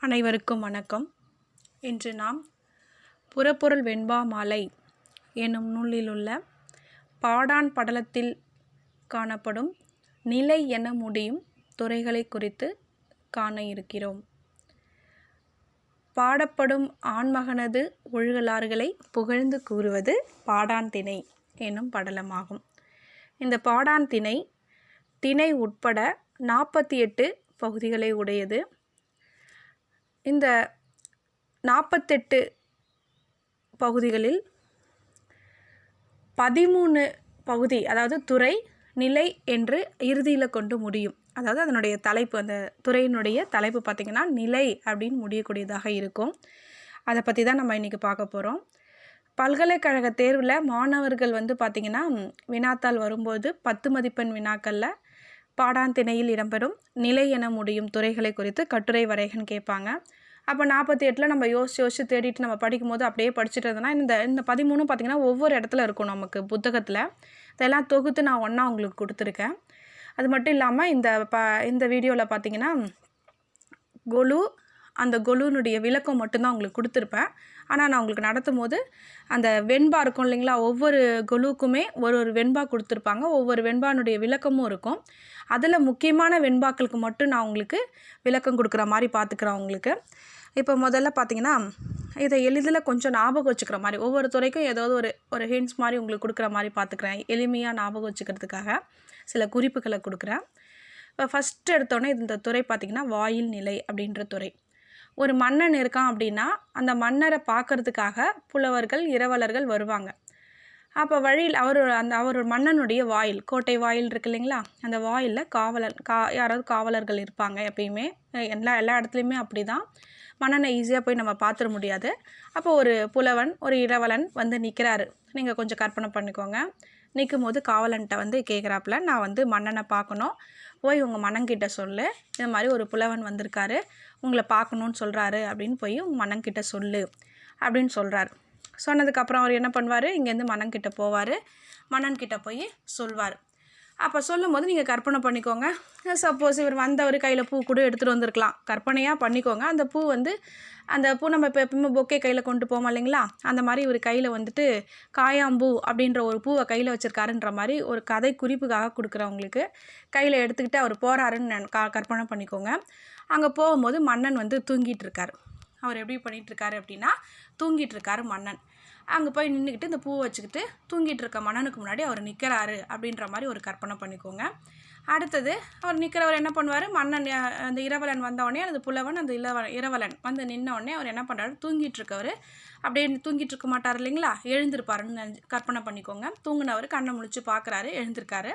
அனைவருக்கும் வணக்கம். இன்று நாம் புறப்பொருள் வெண்பா மாலை என்னும் நூலிலுள்ள பாடான் படலத்தில் காணப்படும் நிலை என முடியும் துறைகளை குறித்து காண இருக்கிறோம். பாடப்படும் ஆண்மகனது ஒழுகலாறுகளை புகழ்ந்து கூறுவது பாடான் திணை என்னும் படலமாகும். இந்த பாடான் திணை திணை உட்பட நாற்பத்தி எட்டு பகுதிகளை உடையது. இந்த நாற்பத்தெட்டு பகுதிகளில் பதிமூணு பகுதி அதாவது துறை நிலை என்று இறுதியில் கொண்டு முடியும். அதாவது அதனுடைய தலைப்பு அந்த துறையினுடைய தலைப்பு பார்த்திங்கன்னா நிலை அப்படின்னு முடியக்கூடியதாக இருக்கும். அதை பற்றி தான் நம்ம இன்றைக்கி பார்க்க போகிறோம் பல்கலைக்கழக தேர்வில் மாணவர்கள் வந்து பார்த்திங்கன்னா வினாத்தாள் வரும்போது பத்து மதிப்பெண் வினாக்களில் பாடான் திணையில் இடம்பெறும் நிலை என முடியும் துறைகளை குறித்து கட்டுரை வரைகன் கேட்பாங்க. அப்போ நாற்பத்தி எட்டில் நம்ம யோசிச்சு யோசிச்சு தேடிட்டு நம்ம படிக்கும் போது அப்படியே படிச்சுட்டு இருந்தோம்னா இந்த இந்த பதிமூணும் பார்த்திங்கன்னா ஒவ்வொரு இடத்துல இருக்கும் நமக்கு புத்தகத்தில். இதெல்லாம் தொகுத்து நான் ஒன்றா உங்களுக்கு கொடுத்துருக்கேன். அது மட்டும் இல்லாமல் இந்த ப இந்த வீடியோவில் பார்த்தீங்கன்னா கொலு அந்த கொலுனுடைய விளக்கம் மட்டும்தான் உங்களுக்கு கொடுத்துருப்பேன். ஆனால் நான் உங்களுக்கு நடத்தும் போது அந்த வெண்பா இருக்கும் இல்லைங்களா ஒவ்வொரு கொலுவுக்குமே ஒரு ஒரு வெண்பா கொடுத்துருப்பாங்க. ஒவ்வொரு வெண்பானுடைய விளக்கமும் இருக்கும். அதில் முக்கியமான வெண்பாக்களுக்கு மட்டும் நான் உங்களுக்கு விளக்கம் கொடுக்குற மாதிரி பார்த்துக்குறேன் உங்களுக்கு. இப்போ முதல்ல பார்த்தீங்கன்னா இதை எளிதில் கொஞ்சம் ஞாபகம் வச்சுக்கிற மாதிரி ஒவ்வொரு துறைக்கும் ஏதாவது ஒரு ஒரு ஹிண்ட்ஸ் மாதிரி உங்களுக்கு கொடுக்குற மாதிரி பார்த்துக்கிறேன். எளிமையாக ஞாபகம் வச்சுக்கிறதுக்காக சில குறிப்புகளை கொடுக்குறேன். இப்போ ஃபஸ்ட்டு எடுத்தோடனே இந்த துறை பார்த்திங்கன்னா வாயில் நிலை அப்படின்ற துறை. ஒரு மன்னன் இருக்கான் அப்படின்னா அந்த மன்னரை பார்க்கறதுக்காக புலவர்கள் இரவலர்கள் வருவாங்க. அப்போ வழியில் அவர் அந்த அவர் மன்னனுடைய வாயில் கோட்டை வாயில் இருக்கு இல்லைங்களா? அந்த வாயிலில் காவலர் கா யாராவது காவலர்கள் இருப்பாங்க எப்பயுமே. எல்லா எல்லா இடத்துலையுமே அப்படி தான் மன்னனை ஈஸியாக போய் நம்ம பார்த்துட முடியாது. அப்போ ஒரு புலவன் ஒரு இரவலன் வந்து நிற்கிறாரு நீங்கள் கொஞ்சம் கற்பனை பண்ணிக்கோங்க. நிற்கும் போது காவலன்ட்ட வந்து கேட்குறாப்புல நான் வந்து மன்னனை பார்க்கணும். போய் உங்கள் மன்னங்கிட்ட சொல்லு. இந்த மாதிரி ஒரு புலவன் வந்திருக்காரு. உங்களை பார்க்கணுன்னு சொல்கிறாரு அப்படின்னு போய் உங்கள் மன்னங்கிட்ட சொல்லு. அப்படின்னு சொல்கிறாரு சொன்னதுக்கப்புறம் அவர் என்ன பண்ணுவார்? இங்கேருந்து மன்னன்கிட்ட போவார். மன்னன்கிட்ட போய் சொல்வார். அப்போ சொல்லும் போது நீங்கள் கற்பனை பண்ணிக்கோங்க. சப்போஸ் இவர் வந்தவர் கையில் பூ கூட எடுத்துகிட்டு வந்திருக்கலாம். கற்பனையாக பண்ணிக்கோங்க. அந்த பூ வந்து அந்த பூ நம்ம இப்போ எப்பவுமே பொக்கே கையில் கொண்டு போவோம் இல்லைங்களா? அந்த மாதிரி இவர் கையில் வந்துட்டு காயாம்பூ அப்படின்ற ஒரு பூவை கையில் வச்சுருக்காருன்ற மாதிரி ஒரு கதை குறிப்புக்காக கொடுக்குறவங்களுக்கு கையில் எடுத்துக்கிட்டு அவர் போகிறாருன்னு கற்பனை பண்ணிக்கோங்க. அங்கே போகும்போது மன்னன் வந்து தூங்கிட்டு இருக்கார். அவர் எப்படி பண்ணிகிட்ருக்காரு அப்படின்னா தூங்கிட்டுருக்காரு மன்னன். அங்கே போய் நின்றுக்கிட்டு இந்த பூவை வச்சுக்கிட்டு தூங்கிட்டு இருக்க மன்னனுக்கு முன்னாடி அவர் நிற்கிறாரு அப்படின்ற மாதிரி ஒரு கற்பனை பண்ணிக்கோங்க. அடுத்தது அவர் நிற்கிறவர் என்ன பண்ணுவார்? மன்னன் அந்த இரவலன் வந்தவொடனே அந்த புலவன் அந்த இளவ இரவலன் வந்து நின்னவுடனே அவர் என்ன பண்ணுறாரு தூங்கிட்டு இருக்கவர் அப்படியே தூங்கிட்டு இருக்க மாட்டார் இல்லைங்களா? எழுந்திருப்பாருன்னு கற்பனை பண்ணிக்கோங்க. தூங்கினவர் கண்ணை முழிச்சு பார்க்குறாரு எழுந்திருக்காரு.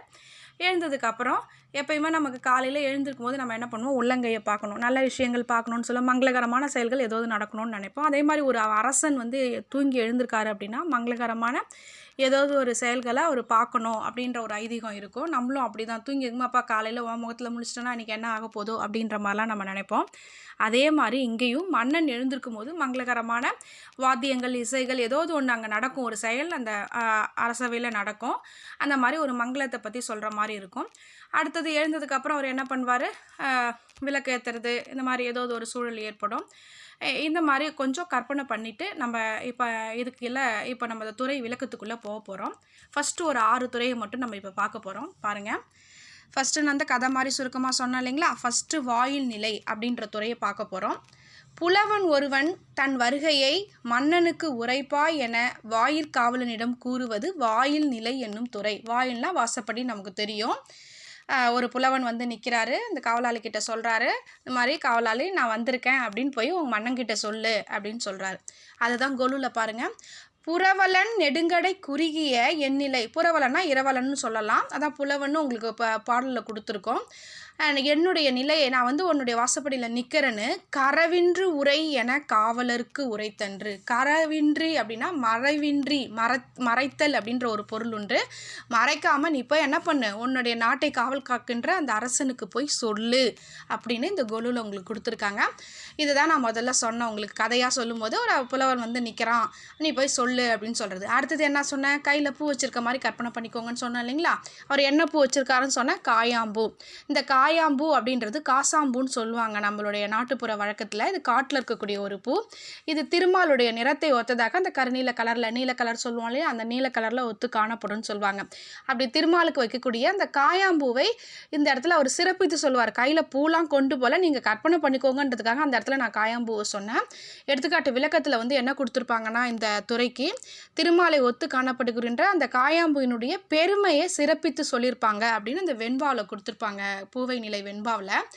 எழுந்ததுக்கப்புறம் எப்பயுமே நமக்கு காலையில் எழுந்திருக்கும் போது நம்ம என்ன பண்ணுவோம்? உள்ளங்கையை பார்க்கணும். நல்ல விஷயங்கள் பார்க்கணும்னு சொல்ல மங்களகரமான செயல்கள் ஏதாவது நடக்கணும்னு நினைப்போம். அதே மாதிரி ஒரு அரசன் வந்து தூங்கி எழுந்திருக்காரு அப்படின்னா மங்களகரமான ஏதாவது ஒரு செயல்களை அவர் பார்க்கணும் அப்படின்ற ஒரு ஐதீகம் இருக்கும். நம்மளும் அப்படி தான் தூங்கி அப்பா காலையில் உன் முகத்தில் முடிச்சிட்டோன்னா இன்றைக்கி என்ன ஆக போதோ அப்படின்ற மாதிரிலாம் நம்ம நினைப்போம். அதே மாதிரி இங்கேயும் மன்னன் எழுந்திருக்கும் போது மங்களகரமான வாத்தியங்கள் இசைகள் ஏதாவது ஒன்று அங்கே நடக்கும். ஒரு செயல் அந்த அரசவையில் நடக்கும். அந்த மாதிரி ஒரு மங்களத்தை பற்றி சொல்கிற மாதிரி இருக்கும். அடுத்தது எழுந்ததுக்கப்புறம் அவர் என்ன பண்ணுவார்? விளக்கு ஏற்றுறது இந்த மாதிரி ஏதாவது ஒரு சூழல் ஏற்படும். இந்த மாதிரி கொஞ்சம் கற்பனை பண்ணிவிட்டு நம்ம இப்போ இதுக்கு இல்லை இப்போ நம்ம அந்த துறை விளக்கத்துக்குள்ளே போக போகிறோம் ஃபஸ்ட்டு ஒரு ஆறு துறையை மட்டும் நம்ம இப்போ பார்க்க போகிறோம் பாருங்கள் ஃபஸ்ட்டு நான் அந்த கதை மாதிரி சுருக்கமாக சொன்னேன் இல்லைங்களா? ஃபஸ்ட்டு வாயில் நிலை அப்படின்ற துறையை பார்க்க போகிறோம் புலவன் ஒருவன் தன் வருகையை மன்னனுக்கு உரைப்பாய் என வாயிற்காவலனிடம் கூறுவது வாயில் நிலை என்னும் துறை. வாயில்னா வாசப்படி நமக்கு தெரியும். ஒரு புலவன் வந்து நிற்கிறாரு இந்த காவலாளி கிட்ட சொல்கிறாரு இந்த மாதிரி காவலாளி நான் வந்திருக்கேன் அப்படின்னு போய் உங்கள் மன்னங்கிட்ட சொல்லு அப்படின்னு சொல்கிறாரு அதுதான் கொலுவில் பாருங்கள் புறவலன் நெடுங்கடை குறுகிய எண்ணிலை புறவலன்னா இரவலன்னு சொல்லலாம். அதான் புலவன்னு உங்களுக்கு இப்போ பாடலில் கொடுத்துருக்கோம். என்னுடைய நிலையை நான் வந்து உன்னுடைய வாசப்படியில் நிற்கிறேன்னு கரவின்று உரை என காவலருக்கு உரைத்தன்று. கரவின்றி அப்படின்னா மறைவின்றி மற மறைத்தல் அப்படின்ற ஒரு பொருள் உண்டு. மறைக்காமல் நீ போய் என்ன பண்ணு? உன்னுடைய நாட்டை காவல் காக்கின்ற அந்த அரசனுக்கு போய் சொல்லு அப்படின்னு இந்த கொலுவில் உங்களுக்கு கொடுத்துருக்காங்க. இதுதான் நான் முதல்ல சொன்னேன் உங்களுக்கு கதையாக சொல்லும்போது ஒரு புலவன் வந்து நிற்கிறான் நீ போய் சொல்லு அப்படின்னு சொல்கிறது அடுத்தது என்ன சொன்னேன் கையில் பூ வச்சுருக்க மாதிரி கற்பனை பண்ணிக்கோங்கன்னு சொன்னேன் இல்லைங்களா? அவர் என்ன பூ வச்சுருக்காருன்னு சொன்னேன் காயாம்பூ. இந்த காய் காயாம்பூ அப்படின்றது காசாம்பூன்னு சொல்லுவாங்க நம்மளுடைய நாட்டுப்புற வழக்கத்தில். இது காட்டில் இருக்கக்கூடிய ஒரு பூ. இது திருமாலுடைய நிறத்தை ஒத்ததாக அந்த கருநீல கலரில் நீல கலர் சொல்லுவோம் இல்லையா? அந்த நீல கலரில் ஒத்து காணப்படும்னு சொல்லுவாங்க. அப்படி திருமாலுக்கு வைக்கக்கூடிய அந்த காயாம்பூவை இந்த இடத்துல அவர் சிறப்பித்து சொல்லுவார். கையில் பூலாம் கொண்டு போல நீங்கள் கற்பனை பண்ணிக்கோங்கன்றதுக்காக அந்த இடத்துல நான் காயாம்பூவை சொன்னேன். எடுத்துக்காட்டு விளக்கத்தில் வந்து என்ன கொடுத்துருப்பாங்கன்னா இந்த துறைக்கு திருமாலை ஒத்து காணப்படுகின்ற அந்த காயாம்பூவினுடைய பெருமையை சிறப்பித்து சொல்லியிருப்பாங்க அப்படின்னு இந்த வெண்பாவில் கொடுத்துருப்பாங்க பூவை நிலை வெண்பாவில்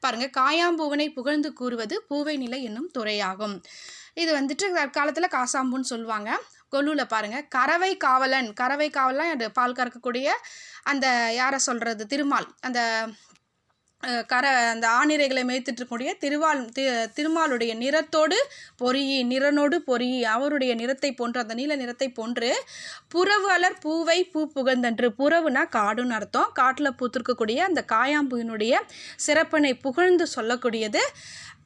பாருங்கள் காயாம்பூவனை புகழ்ந்து கூறுவது பூவை நிலை என்னும் துறையாகும். இது வந்துட்டு தற்காலத்தில் காசாம்பூன்னு சொல்லுவாங்க. கொல்லுவில் பாருங்கள் கறவை காவலன் கறவை காவலன் அது பால் கறக்கக்கூடிய அந்த யாரை சொல்கிறது திருமால் அந்த கர அந்த ஆணிரைகளை மேய்த்துட்டு இருக்கக்கூடிய திருவால் தி திருமாலுடைய நிறத்தோடு பொறியி நிறனோடு பொறியி அவருடைய நிறத்தை போன்று அந்த நீல நிறத்தை போன்று புறவலர் பூவை பூ புகழ்ந்தன்று. புறவுனா காடுன்னு அர்த்தம். காட்டில் பூத்திருக்கக்கூடிய அந்த காயாம்பூயினுடைய சிறப்பினை புகழ்ந்து சொல்லக்கூடியது.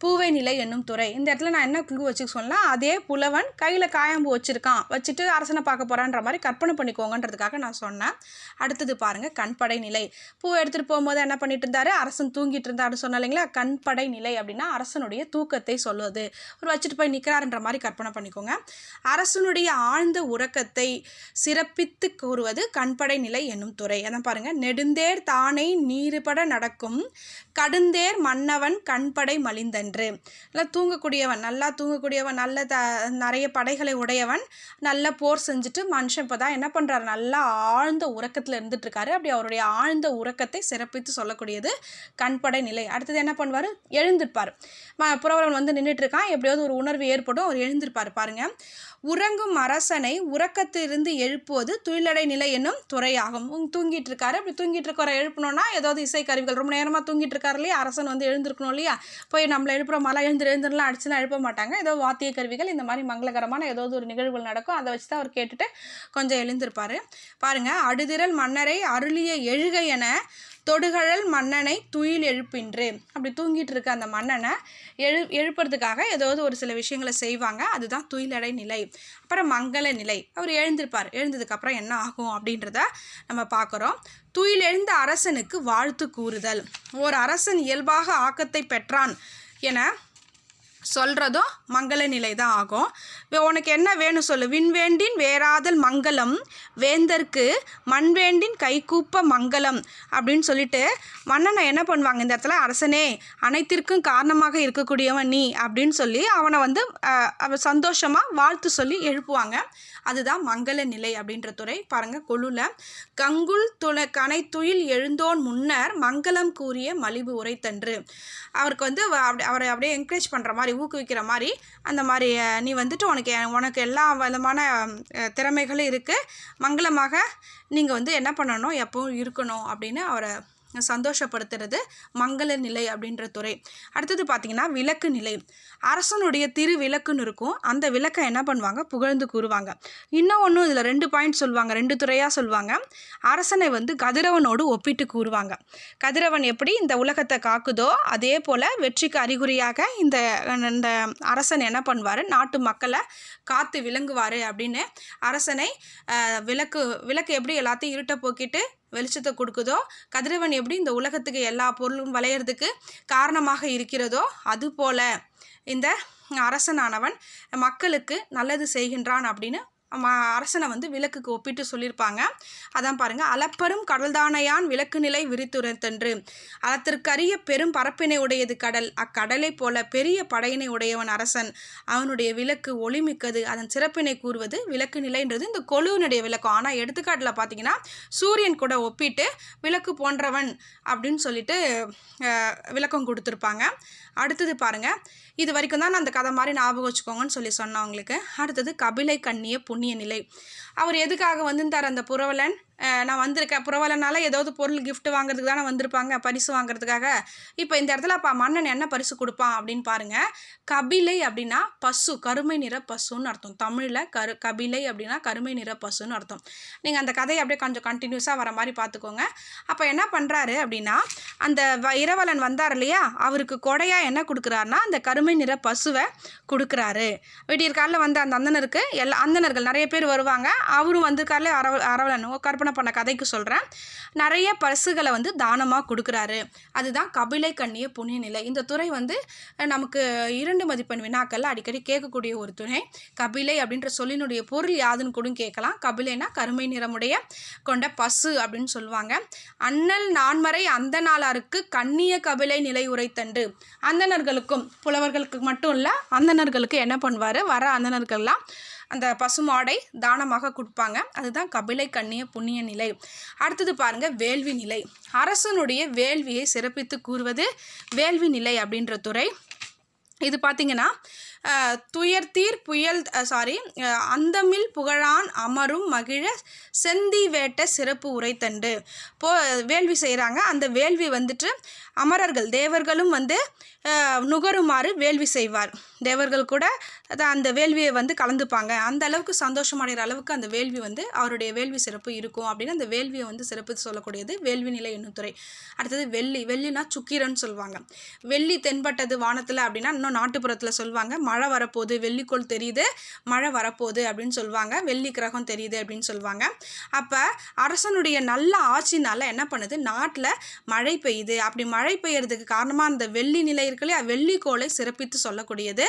பூவை நிலை என்னும் துறை. இந்த இடத்துல நான் என்ன க்ளூ வச்சுக்க சொல்லலாம் அதே புலவன் கையில் காயாம்பு வச்சுருக்கான். வச்சுட்டு அரசனை பார்க்க போகிறான்ற மாதிரி கற்பனை பண்ணிக்கோங்கன்றதுக்காக நான் சொன்னேன். அடுத்தது பாருங்கள் கண்படை நிலை. பூவை எடுத்துகிட்டு போகும்போது என்ன பண்ணிட்டு இருந்தாரு? அரசன் தூங்கிட்டு இருந்தாரு சொன்ன இல்லைங்களா? கண்படை நிலை அப்படின்னா அரசனுடைய தூக்கத்தை சொல்லுவது. ஒரு வச்சுட்டு போய் நிற்கிறாருன்ற மாதிரி கற்பனை பண்ணிக்கோங்க. அரசனுடைய ஆழ்ந்த உறக்கத்தை சிறப்பித்து கூறுவது கண்படை நிலை என்னும் துறை. அதான் பாருங்கள் நெடுந்தேர் தானே நீருபட நடக்கும். கடுந்தேர் மன்னவன் கண்படை மலிந்தன். என்று. நல்லா தூங்கக்கூடியவன் நல்லா தூங்கக்கூடியவன் நல்ல த நிறைய படைகளை உடையவன் நல்ல போர் செஞ்சுட்டு மனுஷன் இப்போ தான் என்ன பண்ணுறாரு நல்லா ஆழ்ந்த உறக்கத்தில் இருந்துட்டுருக்காரு. அப்படி அவருடைய ஆழ்ந்த உறக்கத்தை சிறப்பித்து சொல்லக்கூடியது கண்படை நிலை. அடுத்தது என்ன பண்ணுவார்? எழுந்திருப்பார். ம வந்து நின்றுட்டு இருக்கான் எப்படியாவது ஒரு உணர்வு ஏற்படும். அவர் எழுந்திருப்பார் பாருங்கள் உறங்கும் அரசனை உறக்கத்திலிருந்து எழுப்புவது துயிலடை நிலை என்னும் துறையாகும். தூங்கிட்டு இருக்காரு அப்படி தூங்கிட்டு இருக்கிற எழுப்பணும்னா ஏதாவது இசைக்கருவிகள். ரொம்ப நேரமாக தூங்கிட்டு இருக்காரு இல்லையா? அரசன் வந்து எழுந்திருக்கணும் இல்லையா? போய் நம்மளை எழுப்புற மலை எழுந்து எழுந்துலாம் அடிச்சுலாம் எழுப்ப மாட்டாங்க. ஏதோ வாத்திய கருவிகள் இந்த மாதிரி மங்களகரமான ஏதாவது ஒரு நிகழ்வுகள் நடக்கும். அதை வச்சு தான் அவர் கேட்டுட்டு கொஞ்சம் எழுந்திருப்பார். பாருங்கள் அடுதிரல் மன்னரை அருளிய எழுகை என தொடுகழல் மன்னனை துயில் எழுப்பின்று. அப்படி தூங்கிட்டு இருக்க அந்த மன்னனை எழு எழுப்புறதுக்காக ஏதாவது ஒரு சில விஷயங்களை செய்வாங்க. அதுதான் துயிலடை நிலை. அப்புறம் மங்கள நிலை. அவர் எழுந்திருப்பார். எழுந்ததுக்கப்புறம் என்ன ஆகும் அப்படின்றத நம்ம பார்க்குறோம். துயில் எழுந்த அரசனுக்கு வாழ்த்து கூறுதல். ஒரு அரசன் இயல்பாக ஆக்கத்தை பெற்றான் என சொல்கிறதும் மங்கள நிலை தான் ஆகும் உனக்கு என்ன வேணும் சொல்லு. விண்வேண்டின் வேறாதல் மங்களம் வேந்தர்க்கு மண்வேண்டின் கைகூப்ப மங்களம் அப்படின்னு சொல்லிட்டு மன்னனை என்ன பண்ணுவாங்க இந்த இடத்துல? அரசனே அனைத்திற்கும் காரணமாக இருக்கக்கூடியவன் நீ அப்படின்னு சொல்லி அவனை வந்து அவன் சந்தோஷமாக வாழ்த்து சொல்லி எழுப்புவாங்க. அதுதான் மங்கள நிலை அப்படின்ற துறை. பாருங்க கொழுல. கங்குல் துள கனைத்துயில் எழுந்தோன் முன்னர் மங்களம் கூறிய மலிவு உரைத்தன்று. அவருக்கு வந்து அப்படி அவரை அப்படியே என்கரேஜ் பண்ணுற மாதிரி ஊக்குவிக்கிற மாதிரி அந்த மாதிரி நீ வந்துட்டு உனக்கு உனக்கு எல்லா விதமான திறமைகளும் இருக்குது மங்களமாக நீங்கள் வந்து என்ன பண்ணணும் எப்பவும் இருக்கணும் அப்படின்னு அவரை சந்தோஷப்படுத்துறது மங்கள நிலை அப்படின்ற துறை. அடுத்தது பார்த்திங்கன்னா விளக்கு நிலை. அரசனுடைய திரு விளக்குன்னு இருக்கும். அந்த விளக்கை என்ன பண்ணுவாங்க? புகழ்ந்து கூறுவாங்க. இன்னும் ஒன்றும் இதில் ரெண்டு பாயிண்ட் சொல்லுவாங்க. ரெண்டு துறையாக சொல்லுவாங்க. அரசனை வந்து கதிரவனோடு ஒப்பிட்டு கூறுவாங்க. கதிரவன் எப்படி இந்த உலகத்தை காக்குதோ அதே போல் வெற்றிக்கு அறிகுறியாக இந்த இந்த அரசன் என்ன பண்ணுவார்? நாட்டு மக்களை காத்து விளங்குவார் அப்படின்னு அரசனை விளக்கு விளக்கு எப்படி எல்லாத்தையும் இருட்ட போக்கிட்டு வெளிச்சத்தை கொடுக்குதோ கதிரவன் எப்படி இந்த உலகத்துக்கு எல்லா பொருளும் விளையிறதுக்கு காரணமாக இருக்கிறதோ அதுபோல இந்த அரசனானவன் மக்களுக்கு நல்லது செய்கின்றான் அப்படின்னு அரசனை வந்து விளக்குக்கு ஒப்பிட்டு சொல்லியிருப்பாங்க. அதான் பாருங்கள் அளப்பெரும் கடல்தானையான் விளக்கு நிலை விரித்துரைத்தன்று அலத்திற்கரிய பெரும் பரப்பினை உடையது கடல். அக்கடலைப் போல பெரிய படையினை உடையவன் அரசன். அவனுடைய விளக்கு ஒளிமிக்கது. அதன் சிறப்பினை கூறுவது விளக்கு நிலைன்றது இந்த கொழுவினுடைய விளக்கம். ஆனால் எடுத்துக்காட்டில் பார்த்தீங்கன்னா சூரியன் கூட ஒப்பிட்டு விளக்கு போன்றவன் அப்படின்னு சொல்லிட்டு விளக்கம் கொடுத்துருப்பாங்க. அடுத்தது பாருங்கள் இது வரைக்கும் தான் நான் அந்த கதை மாதிரி ஞாபகம் வச்சுக்கோங்கன்னு சொல்லி சொன்னவங்களுக்கு அடுத்தது கபிலை கண்ணிய புண்ணிய நிலை. அவர் எதுக்காக வந்திருந்தார் அந்த புரவலன்? நான் வந்திருக்கேன். புறவலனால ஏதாவது பொருள் கிஃப்ட் வாங்குறதுக்கு தானே வந்திருப்பாங்க. பரிசு வாங்குறதுக்காக. இப்போ இந்த இடத்துல அப்போ மன்னன் என்ன பரிசு கொடுப்பான் அப்படின்னு பாருங்க. கபிலை அப்படின்னா பசு கருமை நிற பசுன்னு அர்த்தம். தமிழில் கரு கபிலை அப்படின்னா கருமை நிற பசுன்னு அர்த்தம். நீங்கள் அந்த கதையை அப்படியே கொஞ்சம் கண்டினியூஸாக வர மாதிரி பார்த்துக்கோங்க. அப்போ என்ன பண்ணுறாரு அப்படின்னா அந்த வ- இரவலன் வந்தார் இல்லையா? அவருக்கு கொடையாக என்ன கொடுக்குறாருன்னா அந்த கருமை நிற பசுவை கொடுக்குறாரு. விடியற் வந்த அந்த அந்தனருக்கு எல்லா அந்தணர்கள் நிறைய பேர் வருவாங்க. அவரும் வந்திருக்காருல அரவ அரவலன் கற்பனை கற்பனை பண்ண கதைக்கு சொல்கிறேன் நிறைய பரிசுகளை வந்து தானமாக கொடுக்குறாரு. அதுதான் கபிலை கண்ணிய புண்ணிய நிலை. இந்த துறை வந்து நமக்கு இரண்டு மதிப்பெண் வினாக்கள் அடிக்கடி கேட்கக்கூடிய ஒரு துணை கபிலை அப்படின்ற சொல்லினுடைய பொருள் யாதுன்னு கூட கேட்கலாம். கபிலைனா கருமை நிறமுடைய கொண்ட பசு அப்படின்னு சொல்லுவாங்க. அண்ணல் நான்மறை அந்த நாளாருக்கு கண்ணிய கபிலை நிலை உரைத்தண்டு அந்தணர்களுக்கும் புலவர்களுக்கு மட்டும் இல்லை அந்தணர்களுக்கு என்ன பண்ணுவார்? வர அந்தணர்கள்லாம் அந்த பசுமாடை தானமாக கொடுப்பாங்க. அதுதான் கபிலை கண்ணிய புண்ணிய நிலை. அடுத்தது பாருங்க வேள்வி நிலை. அரசனுடைய வேள்வியை சிறப்பித்து கூறுவது வேள்வி நிலை அப்படின்ற துறை. இது பார்த்தீங்கன்னா துயர்த்தீர் புயல் சாரி அந்தமில் புகழான் அமரும் மகிழ செந்தி வேட்ட சிறப்பு உரைத்தண்டு. போ வேள்வி செய்கிறாங்க அந்த வேள்வி வந்துட்டு அமரர்கள் தேவர்களும் வந்து நுகருமாறு வேள்வி செய்வார். தேவர்கள் கூட அந்த வேள்வியை வந்து கலந்துப்பாங்க. அந்த அளவுக்கு சந்தோஷமடைகிற அளவுக்கு அந்த வேள்வி வந்து அவருடைய வேள்வி சிறப்பு இருக்கும் அப்படின்னு அந்த வேள்வியை வந்து சிறப்பு சொல்லக்கூடியது வேள்வி நிலை என்னும் துறை. அடுத்தது வெள்ளி. வெள்ளினா சுக்கிரன்னு சொல்லுவாங்க வெள்ளி தென்பட்டது வானத்தில் அப்படின்னா இன்னும் நாட்டுப்புறத்தில் சொல்லுவாங்க மழை வரப்போகுது வெள்ளிக்கோள் தெரியுது மழை வரப்போகுது அப்படின்னு சொல்லுவாங்க. வெள்ளி கிரகம் தெரியுது அப்படின்னு சொல்லுவாங்க. அப்போ அரசனுடைய நல்ல ஆட்சினால என்ன பண்ணுது? நாட்டில் மழை பெய்யுது. அப்படி மழை பெய்யறதுக்கு காரணமாக அந்த வெள்ளி நிலை இருக்கலையா வெள்ளிக்கோளை சிறப்பித்து சொல்லக்கூடியது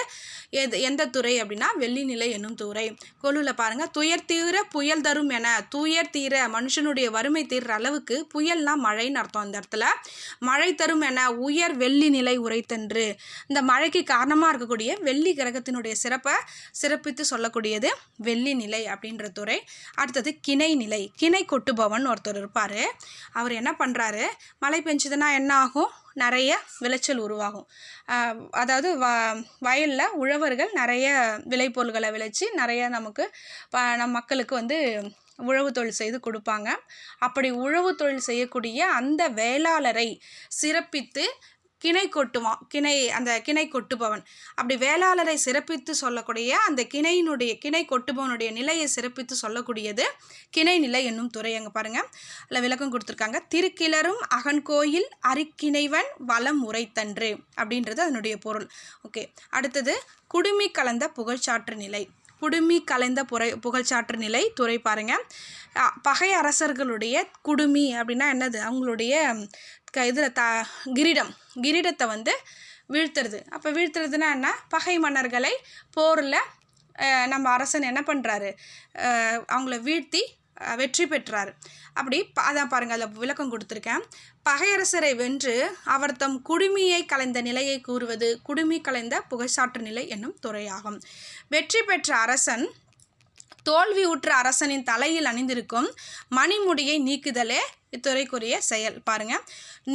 எது எந்த துறை அப்படின்னா வெள்ளி நிலை என்னும் துறை. கொலுவில் பாருங்கள் துயர் தீர புயல் தரும் என. துயர் தீர மனுஷனுடைய வறுமை தீர்ற அளவுக்கு புயல்னா மழைன்னு அர்த்தம் அந்த இடத்துல. மழை தரும் என உயர் வெள்ளி நிலை உரைத்தன்று. இந்த மழைக்கு காரணமாக இருக்கக்கூடிய வெள்ளி கிரகத்தினுடைய சிறப்பை சிறப்பித்து சொல்லக்கூடியது வெள்ளி நிலை அப்படின்ற துறை. அடுத்தது கிணை நிலை கிணை கொட்டுபவன் ஒருத்தர் இருப்பார். அவர் என்ன பண்ணுறாரு மழை பெஞ்சதுன்னா என்ன ஆகும்? நிறைய விளைச்சல் உருவாகும். அதாவது வ வயலில் உழவர்கள் நிறைய விளைபொருள்களை விளைச்சி நிறைய நமக்கு ப நம் மக்களுக்கு வந்து உழவு தொழில் செய்து கொடுப்பாங்க. அப்படி உழவு தொழில் செய்யக்கூடிய அந்த வேளாளரை சிறப்பித்து கிணை கொட்டுவான். கிணை அந்த கிணை கொட்டுபவன். அப்படி வேளாளரை சிறப்பித்து சொல்லக்கூடிய அந்த கிணையினுடைய கிணை கொட்டுபவனுடைய நிலையை சிறப்பித்து சொல்லக்கூடியது கிணை நிலை என்னும் துறை அங்கே பாருங்கள் அதில் விளக்கம் கொடுத்துருக்காங்க. திருக்கிளரும் அகன்கோயில் அரிக்கிணைவன் வளம் உரைத்தன்று அப்படின்றது அதனுடைய பொருள். ஓகே. அடுத்தது குடுமி கலந்த புகழ்ச்சாற்று நிலை குடுமி கலைந்த புரை புகழ்ச்சாற்று நிலை துறை பாருங்க. பகை அரசர்களுடைய குடுமி அப்படின்னா என்னது? அவங்களுடைய க இதில் த கிரீடம் கிரீடத்தை வந்து வீழ்த்துறது. அப்போ வீழ்த்துறதுனா என்ன? பகை மன்னர்களை போரில் நம்ம அரசன் என்ன பண்ணுறாரு அவங்கள வீழ்த்தி வெற்றி பெற்றார். அப்படி அதான் பாருங்கள் அதில் விளக்கம் கொடுத்துருக்கேன். பகையரசரை வென்று அவர் தம் குடுமியை கலைந்த நிலையை கூறுவது குடுமி கலைந்த புகைச்சாற்று நிலை என்னும் துறையாகும். வெற்றி பெற்ற அரசன் தோல்வி உற்ற அரசனின் தலையில் அணிந்திருக்கும் மணிமுடியை நீக்குதலே இத்துறைக்குரிய செயல். பாருங்க.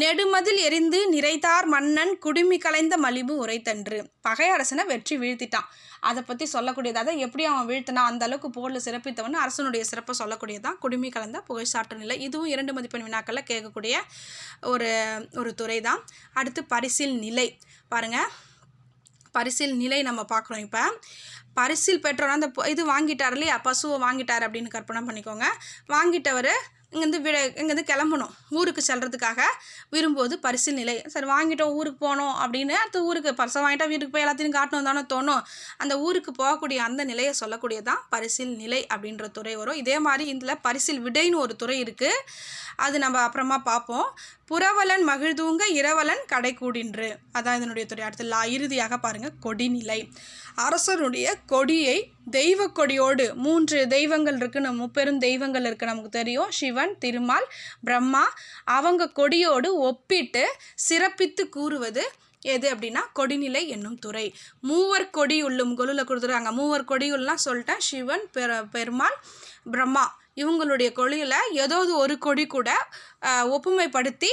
நெடுமதில் எரிந்து நிறைத்தார் மன்னன் குடுமி கலைந்த மலிபு உரைத்தன்று. பகை அரசனை வெற்றி வீழ்த்திட்டான். அதை பற்றி சொல்லக்கூடியது அதை எப்படி அவன் வீழ்த்தினா அந்த அளவுக்கு போரில் சிறப்பித்தவன் அரசனுடைய சிறப்பை சொல்லக்கூடியதான் குடுமி கலந்த புகைச்சாற்று நிலை. இதுவும் இரண்டு மதிப்பெண் வினாக்களில் கேட்கக்கூடிய ஒரு ஒரு துறை தான் அடுத்து பரிசில் நிலை. பாருங்க. பரிசில் நிலை நம்ம பார்க்குறோம் இப்போ. பரிசில் பெற்றோர் அந்த இது வாங்கிட்டார் இல்லையா? பசுவை வாங்கிட்டார் அப்படின்னு கற்பனை பண்ணிக்கோங்க. வாங்கிட்டவர் இங்கேருந்து விட இங்கேருந்து கிளம்பணும். ஊருக்கு செல்கிறதுக்காக விரும்புவது பரிசில் நிலை. சரி வாங்கிட்டோம் ஊருக்கு போனோம் அப்படின்னு அடுத்து ஊருக்கு பரிசை வாங்கிட்டா வீட்டுக்கு போய் எல்லாத்தையும் காட்டணும் தானே தோணும். அந்த ஊருக்கு போகக்கூடிய அந்த நிலையை சொல்லக்கூடியதான் பரிசில் நிலை அப்படின்ற துறை வரும். இதே மாதிரி இதில் பரிசில் விடைன்னு ஒரு துறை இருக்குது அது நம்ம அப்புறமா பார்ப்போம். புறவலன் மகிழ்தூங்க இரவலன் கடை கூடின்று அதான் இதனுடைய துறை. அடுத்து லா இறுதியாக பாருங்கள் கொடிநிலை. அரசனுடைய கொடியை தெய்வ கொடியோடு மூன்று தெய்வங்கள் இருக்குன்னு முப்பெரும் தெய்வங்கள் இருக்குது நமக்கு தெரியும். சிவன் திருமால் பிரம்மா அவங்க கொடியோடு ஒப்பிட்டு சிறப்பித்து கூறுவது எது அப்படின்னா கொடிநிலை என்னும் துறை. மூவர் கொடி உள்ளும் கொலுல கொடுத்துருக்காங்க. மூவர் கொடியுள்லாம் சொல்லிட்டேன். சிவன் பெருமாள் பிரம்மா. இவங்களுடைய கொடியில் ஏதாவது ஒரு கொடி கூட ஒப்புமைப்படுத்தி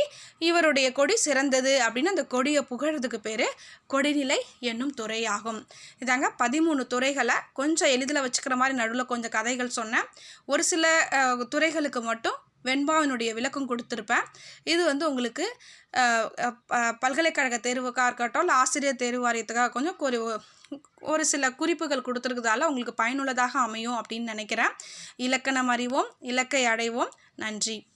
இவருடைய கொடி சிறந்தது அப்படின்னு அந்த கொடியை புகழறதுக்கு பேர் கொடிநிலை என்னும் துறையாகும். இதாங்க பதிமூணு துறைகளை கொஞ்சம் எளிதில் வச்சுக்கிற மாதிரி நடுவில் கொஞ்சம் கதைகள் சொன்னேன். ஒரு சில துறைகளுக்கு மட்டும் வெண்பாவினுடைய விளக்கம் கொடுத்துருப்பேன். இது வந்து உங்களுக்கு பல்கலைக்கழக தேர்வுக்காக இருக்கட்டும் இல்லை ஆசிரியர் தேர்வு வாரியத்துக்காக கொஞ்சம் ஒரு ஒரு சில குறிப்புகள் கொடுத்துருக்கதால உங்களுக்கு பயனுள்ளதாக அமையும் அப்படின்னு நினைக்கிறேன். இலக்கணம் அறிவோம் இலக்கை அடைவோம். நன்றி.